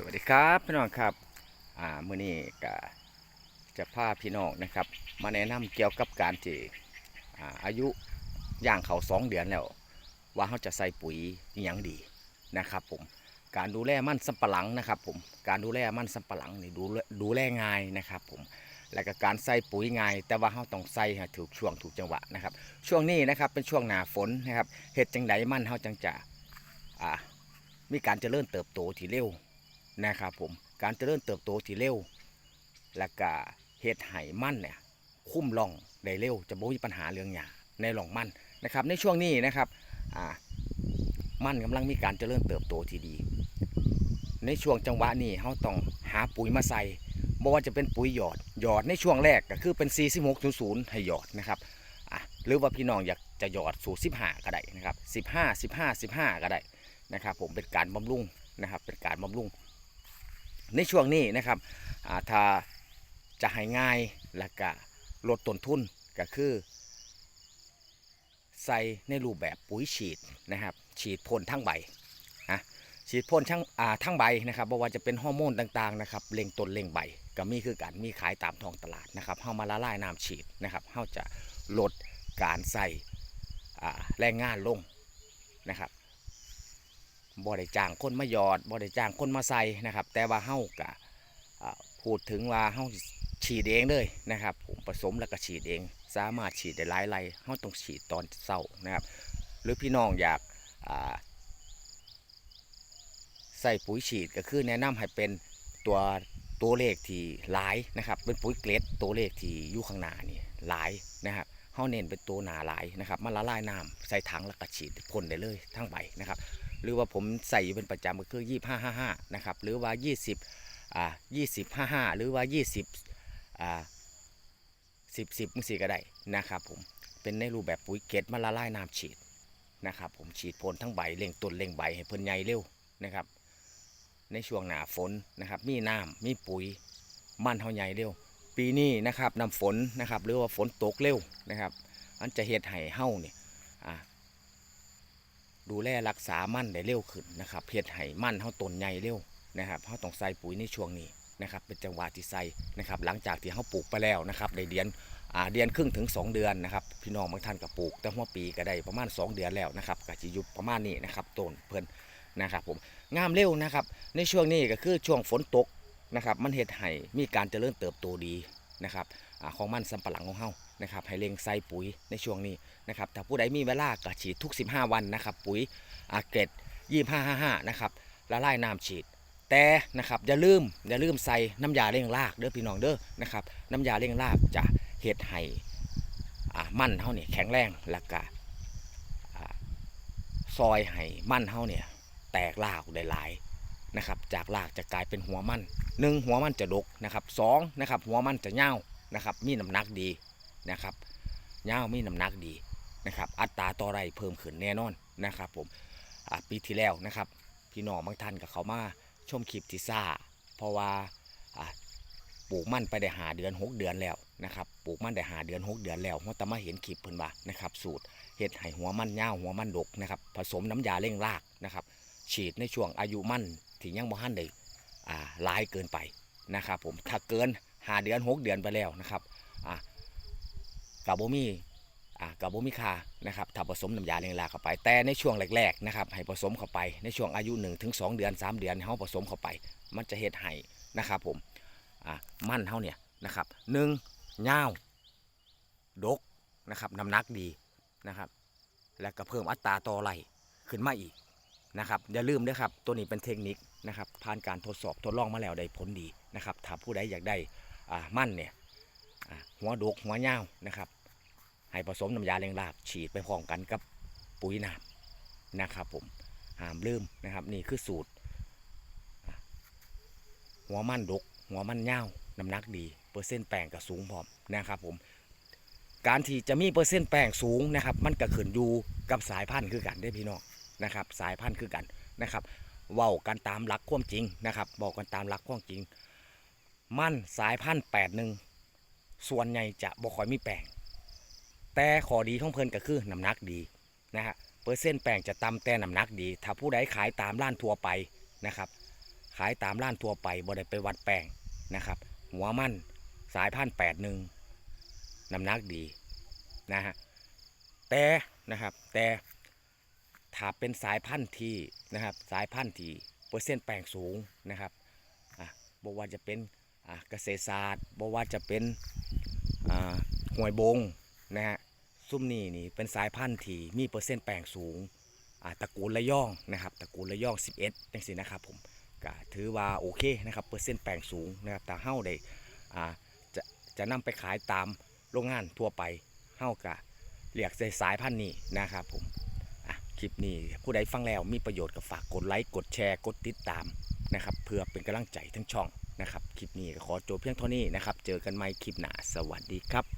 สวัสดีครับพี่น้องครับอ่ามื้อนี้ก็จะพาพี่น้องนะครับ มาแนะนำเกี่ยวกับการที่อ่าอายุย่างเขาสองเดือนแล้ว ว่าเขาจะใส่ปุ๋ยอหยังดีนะครับผมการดูแลมันสำปะหลังนะครับผมการดูแลมันสำปะหลังนี่ดูแลดูแลง่ายนะครับผมและก็การใส่ปุ๋ยง่าย แต่ว่าเขาต้องใส่ถูกช่วงถูกจังหวะนะครับ ช่วงนี้นะครับเป็นช่วงหนาฝนนะครับเห็ดจังไดมันเขาจังจะอ่ามีการเจริญเติบโตที่เร็ว นะครับผมการเจริญเติบโตที่เร็ว และก็เฮ็ดไห้มั่นเนี่ยคุ้มล่องได้เร็ว จะบ่มีปัญหาเรื่องหยาในหล่องมั่นนะครับ ในช่วงนี้นะครับมั่นกำลังมีการเจริญเติบโตที่ดี ในช่วงจังหวะนี้เราต้องหาปุ๋ยมาใส่บ่ว่าจะเป็นปุ๋ยหยอดหยอดในช่วงแรกก็คือเป็น 4600 ให้หยอดนะครับหรือว่าพี่น้องอยากจะหยอดสูตร15 ก็ได้นะครับ 15 15 15 ก็ได้นะครับ ผมเป็นการบำรุงนะครับ เป็นการบำรุง ในช่วงนี้นะครับถ้าจะให้ง่ายและก็ลดต้นทุนก็คือใส่ในรูปแบบปุ๋ยฉีดนะครับ ฉีดพ่นทั้งใบนะฉีดพ่นทั้งทั้งใบนะครับบ่ว่าจะเป็นฮอร์โมนต่างๆนะครับเล่งต้นเล่งใบก็มีคือกันมีขายตามท้องตลาดนะครับเฮามาละลายน้ำฉีดนะครับเฮาจะลดการใส่แรงงานลงนะครับ บ่ได้จ้างคนมาหยอดบ่ได้จ้างคนมาใส่นะครับ แต่ว่าเฮากะพูดถึงว่าเฮาฉีดเองเลยนะครับผมผสมแล้วก็ฉีดเอง สามารถฉีดได้หลายไรเฮาต้องฉีดตอนเช้านะครับ หรือพี่น้องอยากใส่ปุ๋ยฉีดก็คือแนะนำให้เป็นตัวตัวเลขที่หลายนะครับ เป็นปุ๋ยเกล็ดตัวเลขที่อยู่ข้างหน้านี่หลายนะครับเฮาเน้นเป็นตัวหนาหลายนะครับมันละลายน้ำใส่ถังแล้วก็ฉีดพ่นได้เลยทั้งใบนะครับ หรือว่าผมใส่อยู่เป็นประจำก็คือ 25 55 นะครับ หรือว่า 20อ่า20 55 หรือว่า 20อ่า10 10มึงสีก็ได้นะครับผม เป็นในรูปแบบปุ๋ยเกล็ดมาละลายน้ำฉีดนะครับผมฉีดพ่นทั้งใบเล่งต้นเล่งใบให้เพิ่นใหญ่เร็วนะครับ ในช่วงหนาฝนนะครับมีน้ำมีปุ๋ยมันเฮาใหญ่เร็ว ปีนี้นะครับน้ำฝนนะครับหรือว่าฝนตกเร็วนะครับอันจะเฮ็ดให้เฮาเนี่ยอ่า ดูแลรักษามั่นได้เร็วขึ้นนะครับเฮ็ดให้มั่นเฮาต้นใหญ่เร็วนะครับเฮาต้องใส่ปุ๋ยในช่วงนี้นะครับเป็นจังหวะที่ใส่นะครับหลังจากที่เฮาปลูกไปแล้วนะครับได้เดือนอ่าเดือนครึ่งถึง 2 เดือนนะครับพี่น้องบางท่านก็ปลูกแต่หัวปีก็ได้ประมาณ 2 เดือนแล้วนะครับก็สิอยู่ประมาณนี้นะครับต้นเพิ่นนะครับผมงามเร็วนะครับในช่วงนี้ก็คือช่วงฝนตกนะครับมันเฮ็ดให้มีการเจริญเติบโตดีนะครับอของมันสำปะหลังของเฮานะครับให้เร่งใส่ปุ๋ยในช่วงนี้ นะครับถ้าผู้ใดมีเวลาก็ฉีดทุก 15 วันนะครับ ปุ๋ยอาเกตยี่ห้าห้าห้านะครับละลายน้ำฉีด แต่นะครับอย่าลืมอย่าลืมใส่น้ำยาเร่งรากเด้อพี่น้องเด้อนะครับน้ำยาเร่งรากจะเฮ็ดให้อ่ามันเฮาเนี่ยแข็งแรงแล้วก็อ่าซอยให้มั่นเฮาเนี่ยแตกรากได้หลายนะครับจากรากจะกลายเป็นหัวมันหนึ่งหัวมันจะดกนะครับสองนะครับหัวมันจะเน่านะครับมีน้ำหนักดีนะครับเน่ามีน้ำหนักดี นะครับ อัตราต่อไร่เพิ่มขึ้นแน่นอนนะครับผมปีที่แล้วนะครับ พี่น้องบางท่านกับเขามาชมคลิปที่ซ่า เพราะว่าปลูกมันไปได้หาเดือน 6 เดือนแล้วนะครับ ปลูกมันได้หาเดือน 6 เดือนแล้วหัวตะมาเห็นคลิปเพิ่นว่านะครับ สูตรเห็ดไห่หัวมันเน่าหัวมันดกนะครับ ผสมน้ำยาเร่งรากนะครับ ฉีดในช่วงอายุมันที่ยังบ่ทันได้อ่าหลายเกินไปนะครับผมถ้าเกินหาเดือน 6 เดือนไปแล้วนะครับอ่ากับโบมี อ่ากับบุมิคานะครับถ้าผสมน้ำยาเลี้ยงลาเข้าไป แต่ในช่วงแรกๆนะครับให้ผสมเข้าไปในช่วงอายุ1-2ถึง2เดือน 3 เดือนเขาผสมเข้าไป มันจะเฮ็ดให้นะครับผมอ่ามั่นเฮาเนี่ยนะครับหนึ่งยาวดกนะครับน้ำหนักดีนะครับและก็เพิ่มอัตราต่อไหลขึ้นมาอีกนะครับอย่าลืมด้วยครับตัวนี้เป็นเทคนิคนะครับผ่านการทดสอบทดลองมาแล้วได้ผลดีนะครับถ้าผู้ใดอยากได้มั่นเนี่ยหัวดกหัวยาวนะครับ ให้ผสมน้ำยาเลี้ยงรากฉีดไปพร้อมกันกับปุ๋ยน้ำนะครับผมห้ามลืมนะครับ นี่คือสูตร หัวมันดก หัวมันเน่าน้ำหนักดี เปอร์เซ็นต์แป้งก็สูงพร้อมนะครับผมการที่จะมีเปอร์เซ็นต์แป้งสูงนะครับ มันก็ขึ้นอยู่กับสายพันธุ์คือกันได้พี่น้องนะครับ สายพันธุ์คือกันนะครับเว้ากันตามหลักความจริงนะครับ บอกกันตามหลักความจริง มันสายพันธุ์แปดหนึ่งส่วนใหญ่จะบ่ค่อยมีแป้ง แต่ข้อดีของเพิ่นก็คือน้ำหนักดีนะฮะเปอร์เซ็นต์แป้งจะต่ำแต่น้ำหนักดี ถ้าผู้ใดขายตามร้านทั่วไปนะครับ ขายตามร้านทั่วไปบ่ได้ไปวัดแป้งนะครับ หัวมันสายพันธ์แปดหนึ่งน้ำหนักดีนะฮะแต่นะครับแต่ถ้าเป็นสายพันธุ์ที่นะครับสายพันธุ์ที่เปอร์เซ็นต์แป้งสูงนะครับอะบอกว่าจะเป็นอะเกษตรศาสตร์บอกว่าจะเป็นอ่าหวยบงนะฮะ ซุ่มนี่นี่เป็นสายพันธุ์ที่มีเปอร์เซ็นต์แป้งสูงอะตระกูลระย่องนะครับตระกูลระย่อง 11จังสินะครับผมก็ถือว่าโอเคนะครับเปอร์เซ็นต์แปลงสูงนะครับแต่เฮ้าได้อ่าจะจะนำไปขายตามโรงงานทั่วไปเฮ้ากะเรียกใส่สายพันธุ์นี้นะครับผมคลิปนี้ผู้ใดฟังแล้วมีประโยชน์ก็ฝากกดไลค์กดแชร์กดติดตามนะครับเพื่อเป็นกำลังใจทั้งช่องนะครับคลิปนี้ก็ขอจบเพียงเท่านี้นะครับ เจอกันใหม่คลิปหน้าสวัสดีครับ